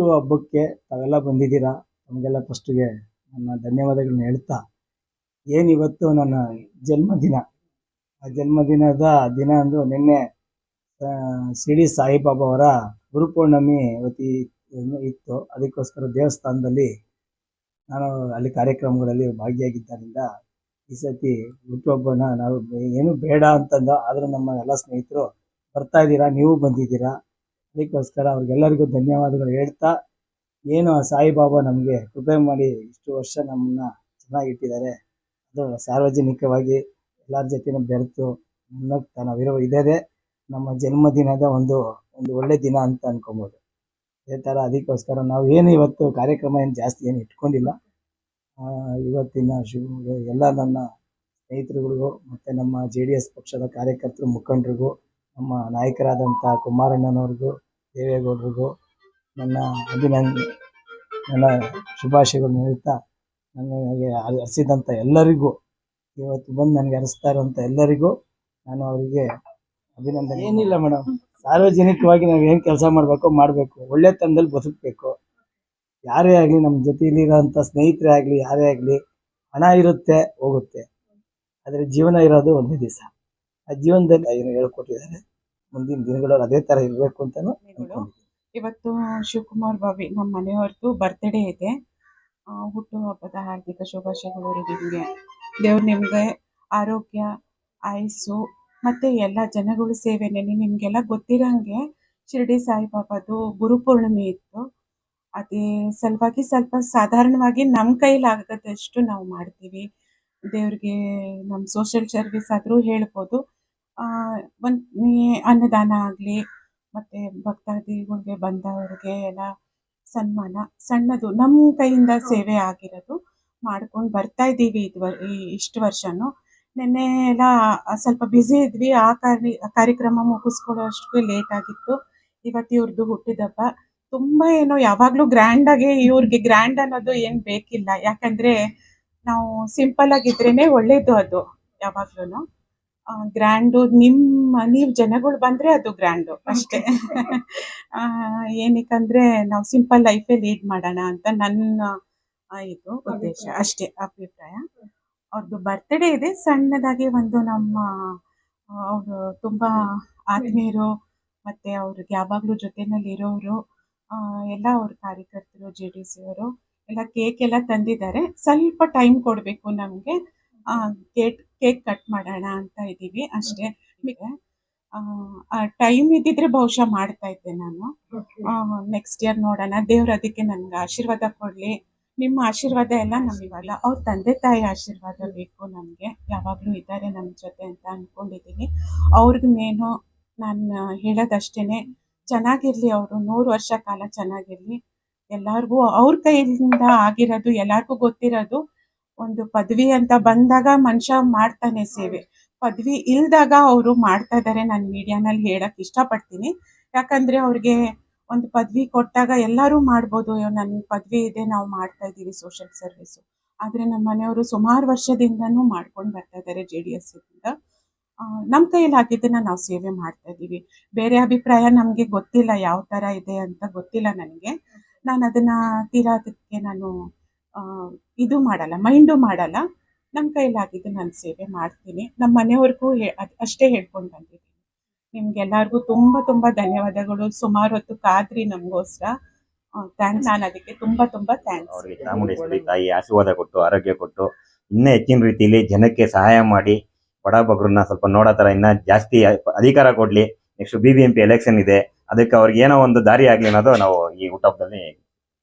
ಹುಟ್ಟು ಹಬ್ಬಕ್ಕೆ ತಾವೆಲ್ಲ ಬಂದಿದ್ದೀರಾ? ನಮಗೆಲ್ಲ ಫಸ್ಟಿಗೆ ನನ್ನ ಧನ್ಯವಾದಗಳನ್ನ ಹೇಳ್ತಾ ಏನಿವತ್ತು ನನ್ನ ಜನ್ಮದಿನ? ಆ ಜನ್ಮದಿನದ ದಿನ ಅಂದು ನಿನ್ನೆ ಶಿರಡಿ ಸಾಯಿಬಾಬಾ ಅವರ ಗುರುಪೌರ್ಣಮಿ ವತಿ ಇತ್ತು. ಅದಕ್ಕೋಸ್ಕರ ದೇವಸ್ಥಾನದಲ್ಲಿ ನಾನು ಅಲ್ಲಿ ಕಾರ್ಯಕ್ರಮಗಳಲ್ಲಿ ಭಾಗಿಯಾಗಿದ್ದರಿಂದ ಈ ಸತಿ ಹುಟ್ಟುಹಬ್ಬನ ನಾವು ಏನು ಬೇಡ ಅಂತಂದು, ಆದರೂ ನಮ್ಮ ಎಲ್ಲ ಸ್ನೇಹಿತರು ಬರ್ತಾ ಇದ್ದೀರಾ? ನೀವು ಬಂದಿದ್ದೀರಾ? ಅದಕ್ಕೋಸ್ಕರ ಅವ್ರಿಗೆಲ್ಲರಿಗೂ ಧನ್ಯವಾದಗಳು ಹೇಳ್ತಾ, ಏನು ಸಾಯಿಬಾಬಾ ನಮಗೆ ಕೃಪೆ ಮಾಡಿ ಇಷ್ಟು ವರ್ಷ ನಮ್ಮನ್ನ ಚೆನ್ನಾಗಿಟ್ಟಿದ್ದಾರೆ. ಅದು ಸಾರ್ವಜನಿಕವಾಗಿ ಎಲ್ಲರ ಜೊತೆನೂ ಬೆರೆತು ಮುನ್ನಗ್ತಾ ನಾವಿರೋ ಇದೇ ನಮ್ಮ ಜನ್ಮದಿನದ ಒಂದು ಒಂದು ಒಳ್ಳೆ ದಿನ ಅಂತ ಅನ್ಕೊಬೋದು. ಅದೇ ಥರ ಅದಕ್ಕೋಸ್ಕರ ನಾವು ಏನು ಇವತ್ತು ಕಾರ್ಯಕ್ರಮ ಏನು ಜಾಸ್ತಿ ಏನು ಇಟ್ಕೊಂಡಿಲ್ಲ. ಇವತ್ತಿನ ಶಿವಮೊಗ್ಗ ಎಲ್ಲ ನನ್ನ ಸ್ನೇಹಿತರುಗಳಿಗೂ ಮತ್ತು ನಮ್ಮ ಜೆ ಪಕ್ಷದ ಕಾರ್ಯಕರ್ತರು ಮುಖಂಡರಿಗೂ ನಮ್ಮ ನಾಯಕರಾದಂಥ ಕುಮಾರಣ್ಣನವ್ರಿಗೂ ದೇವೇಗೌಡರಿಗೂ ನನ್ನ ಅಭಿನಂದ ನನ್ನ ಶುಭಾಶಯಗಳು ಹೇಳ್ತಾ ನನಗೆ ಹರಿಸಿದಂಥ ಎಲ್ಲರಿಗೂ ಇವತ್ತು ಬಂದು ನನಗೆ ಹರಿಸ್ತಾ ಇರುವಂಥ ಎಲ್ಲರಿಗೂ ನಾನು ಅವರಿಗೆ ಅಭಿನಂದನೆ ಏನಿಲ್ಲ ಮೇಡಮ್. ಸಾರ್ವಜನಿಕವಾಗಿ ನಾವು ಏನು ಕೆಲಸ ಮಾಡಬೇಕು ಮಾಡಬೇಕು. ಒಳ್ಳೆತನದಲ್ಲಿ ಬದುಕಬೇಕು. ಯಾರೇ ಆಗಲಿ ನಮ್ಮ ಜೊತೆಲಿರೋಂಥ ಸ್ನೇಹಿತರೇ ಆಗಲಿ ಯಾರೇ ಆಗಲಿ ಹಣ ಇರುತ್ತೆ ಹೋಗುತ್ತೆ. ಆದರೆ ಜೀವನ ಇರೋದು ಒಂದೇ ದಿವಸ. ಜೀವನದಲ್ಲಿ ಏನು ಹೇಳ್ಕೊಟ್ಟಿದ್ದಾರೆ ಮುಂದಿನ ದಿನಗಳಲ್ಲಿ ಅದೇ ತರ ಇರಬೇಕು ಅಂತಾನು ಇವತ್ತು ಶಿವಕುಮಾರ್ ಬಾವಿ ನಮ್ಮ ಮನೆಯವ್ರದ್ದು ಬರ್ತ್ಡೇ ಇದೆ. ಹುಟ್ಟುಹಬ್ಬದ ಹಾರ್ದಿಕ ಶುಭಾಶಯಗಳು ನಿಮಗೆ. ದೇವ್ರು ನಿಮಗೆ ಆರೋಗ್ಯ ಆಯಸ್ಸು ಮತ್ತೆ ಎಲ್ಲ ಜನಗಳ ಸೇವೆ ನೆನೆ ನಿಮಗೆಲ್ಲ ಗೊತ್ತಿರಂಗೆ ಶಿರಡಿ ಸಾಯಿಬಾಬಾದು ಗುರುಪೂರ್ಣಿಮೆ ಇತ್ತು. ಅದೇ ಸಲುವಾಗಿ ಸ್ವಲ್ಪ ಸಾಧಾರಣವಾಗಿ ನಮ್ಮ ಕೈಲಾಗದಷ್ಟು ನಾವು ಮಾಡ್ತೀವಿ. ದೇವ್ರಿಗೆ ನಮ್ಮ ಸೋಷಿಯಲ್ ಸರ್ವಿಸ್ ಆದರೂ ಹೇಳ್ಬೋದು. ಒಂದು ಅನ್ನದಾನ ಆಗಲಿ, ಮತ್ತು ಭಕ್ತಾದಿಗಳಿಗೆ ಬಂದವರಿಗೆ ಎಲ್ಲ ಸನ್ಮಾನ, ಸಣ್ಣದು ನಮ್ಮ ಕೈಯಿಂದ ಸೇವೆ ಆಗಿರೋದು ಮಾಡ್ಕೊಂಡು ಬರ್ತಾ ಇದ್ದೀವಿ ಇದು ಇಷ್ಟು ವರ್ಷನೂ. ನಿನ್ನೆ ಎಲ್ಲ ಸ್ವಲ್ಪ ಬ್ಯುಸಿ ಇದ್ವಿ, ಆ ಕಾರ್ಯ ಕಾರ್ಯಕ್ರಮ ಮುಗಿಸ್ಕೊಳ್ಳೋ ಅಷ್ಟು ಲೇಟ್ ಆಗಿತ್ತು. ಇವತ್ತು ಇವ್ರದ್ದು ಹುಟ್ಟಿದಬ್ಬ. ತುಂಬ ಏನೋ ಯಾವಾಗಲೂ ಗ್ರ್ಯಾಂಡಾಗಿ ಇವ್ರಿಗೆ ಗ್ರ್ಯಾಂಡ್ ಅನ್ನೋದು ಏನು ಬೇಕಿಲ್ಲ. ಯಾಕಂದರೆ ನಾವು ಸಿಂಪಲ್ ಆಗಿದ್ರೇನೆ ಒಳ್ಳೇದು ಅದು ಯಾವಾಗ್ಲೂ ಗ್ರ್ಯಾಂಡು ನಿಮ್ಮ ನೀವು ಜನಗಳು ಬಂದ್ರೆ ಅದು ಗ್ರ್ಯಾಂಡು ಅಷ್ಟೇ. ಆ, ಏನಕ್ಕಂದ್ರೆ ನಾವು ಸಿಂಪಲ್ ಲೈಫ್ ಲೀಡ್ ಮಾಡೋಣ ಅಂತ ನನ್ನ ಇದು ಉದ್ದೇಶ ಅಷ್ಟೇ ಅಭಿಪ್ರಾಯ. ಅವ್ರದ್ದು ಬರ್ತ್ಡೇ ಇದೆ ಸಣ್ಣದಾಗಿ ಒಂದು ನಮ್ಮ ಅವರು ತುಂಬಾ ಆತ್ಮೀಯರು ಮತ್ತೆ ಅವ್ರಿಗೆ ಯಾವಾಗ್ಲೂ ಜೊತೆನಲ್ಲಿ ಇರೋರು ಎಲ್ಲ ಅವ್ರ ಕಾರ್ಯಕರ್ತರು ಜೆ ಡಿ ಸಿ ಅವರು ಎಲ್ಲ ಕೇಕ್ ಎಲ್ಲ ತಂದಿದ್ದಾರೆ. ಸ್ವಲ್ಪ ಟೈಮ್ ಕೊಡಬೇಕು ನಮಗೆ. ಕೇಕ್ ಕೇಕ್ ಕಟ್ ಮಾಡೋಣ ಅಂತ ಇದ್ದೀವಿ ಅಷ್ಟೇ. ಟೈಮ್ ಇದ್ದಿದ್ರೆ ಬಹುಶಃ ಮಾಡ್ತಾ ಇದ್ದೆ ನಾನು. ನೆಕ್ಸ್ಟ್ ಇಯರ್ ನೋಡೋಣ. ದೇವ್ರ ಅದಕ್ಕೆ ನನ್ಗೆ ಆಶೀರ್ವಾದ ಕೊಡ್ಲಿ. ನಿಮ್ಮ ಆಶೀರ್ವಾದ ಎಲ್ಲ ನಮಗಿವಲ್ಲ. ಅವ್ರ ತಂದೆ ತಾಯಿ ಆಶೀರ್ವಾದ ಬೇಕು ನಮಗೆ. ಯಾವಾಗಲೂ ಇದ್ದಾರೆ ನಮ್ಮ ಜೊತೆ ಅಂತ ಅಂದ್ಕೊಂಡಿದ್ದೀನಿ ಅವ್ರಿಗೆ ಮೇನು ನಾನು ಹೇಳೋದಷ್ಟೇ ಚೆನ್ನಾಗಿರ್ಲಿ ಅವರು. ನೂರು ವರ್ಷ ಕಾಲ ಚೆನ್ನಾಗಿರ್ಲಿ. ಎಲ್ಲಾರ್ಗು ಅವ್ರ ಕೈಯಿಂದ ಆಗಿರೋದು ಎಲ್ಲರಿಗೂ ಗೊತ್ತಿರೋದು. ಒಂದು ಪದವಿ ಅಂತ ಬಂದಾಗ ಮನುಷ್ಯ ಮಾಡ್ತಾನೆ ಸೇವೆ. ಪದವಿ ಇಲ್ದಾಗ ಅವರು ಮಾಡ್ತಾ ಇದ್ದಾರೆ ನಾನು ಮೀಡಿಯಾನಲ್ಲಿ ಹೇಳಕ್ ಇಷ್ಟಪಡ್ತೀನಿ. ಯಾಕಂದ್ರೆ ಅವ್ರಿಗೆ ಒಂದು ಪದವಿ ಕೊಟ್ಟಾಗ ಎಲ್ಲರೂ ಮಾಡ್ಬೋದು. ನನ್ನ ಪದವಿ ಇದೆ, ನಾವು ಮಾಡ್ತಾ ಇದ್ದೀವಿ ಸೋಷಿಯಲ್ ಸರ್ವಿಸ್ ಆದರೆ ನಮ್ಮ ಮನೆಯವರು ಸುಮಾರು ವರ್ಷದಿಂದನೂ ಮಾಡ್ಕೊಂಡು ಬರ್ತಾ ಇದ್ದಾರೆ ಜೆ ಡಿ ಎಸ್ ಇಂದ. ನಮ್ಮ ಕೈಯಲ್ಲಿ ಆಗಿದ್ದನ್ನ ನಾವು ಸೇವೆ ಮಾಡ್ತಾ ಇದ್ದೀವಿ ಬೇರೆ ಅಭಿಪ್ರಾಯ ನಮ್ಗೆ ಗೊತ್ತಿಲ್ಲ, ಯಾವ ತರ ಇದೆ ಅಂತ ಗೊತ್ತಿಲ್ಲ ನನಗೆ. ನಾನು ಅದನ್ನ ತೀರಾ ನಾನು ಇದು ಮಾಡಲ್ಲ, ಮೈಂಡು ಮಾಡಲ್ಲ. ನಮ್ಮ ಕೈಲಾಗಿದ್ದು ನಾನು ಸೇವೆ ಮಾಡ್ತೀನಿ. ನಮ್ಮ ಮನೆಯವ್ರಿಗೂ ಹೇ- ಅಷ್ಟೇ ಹೇಳ್ಕೊಂಡು ಬಂದಿದ್ದೀನಿ. ನಿಮ್ಗೆಲ್ಲರಿಗೂ ತುಂಬ ತುಂಬ ಧನ್ಯವಾದಗಳು. ಸುಮಾರು ಹೊತ್ತು ಕಾದ್ರಿ ನಮಗೋಸ್ಕರ. ಥ್ಯಾಂಕ್ಸ್ ನಾನು ಅದಕ್ಕೆ ತುಂಬ ತುಂಬ ಥ್ಯಾಂಕ್ಸ್ ಅವರಿಗೆ ಚಾಮುಂಡೇಶ್ವರಿ ತಾಯಿ ಆಶೀರ್ವಾದ ಕೊಟ್ಟು, ಆರೋಗ್ಯ ಕೊಟ್ಟು, ಇನ್ನೂ ಹೆಚ್ಚಿನ ರೀತಿಯಲ್ಲಿ ಜನಕ್ಕೆ ಸಹಾಯ ಮಾಡಿ. ಬಡ ಬಗ್ರನ್ನ ಸ್ವಲ್ಪ ನೋಡೋ ಥರ ಇನ್ನ ಜಾಸ್ತಿ ಅಧಿಕಾರ ಕೊಡ್ಲಿ. Next B B M P election ಇದೆ. ಅದಕ್ಕೆ ಅವ್ರಿಗೆ ಏನೋ ಒಂದು ದಾರಿ ಆಗ್ಲಿ ಅನ್ನೋದು ನಾವು ಈ ಹುಟ್ಟಹಬ್ಬದಲ್ಲಿ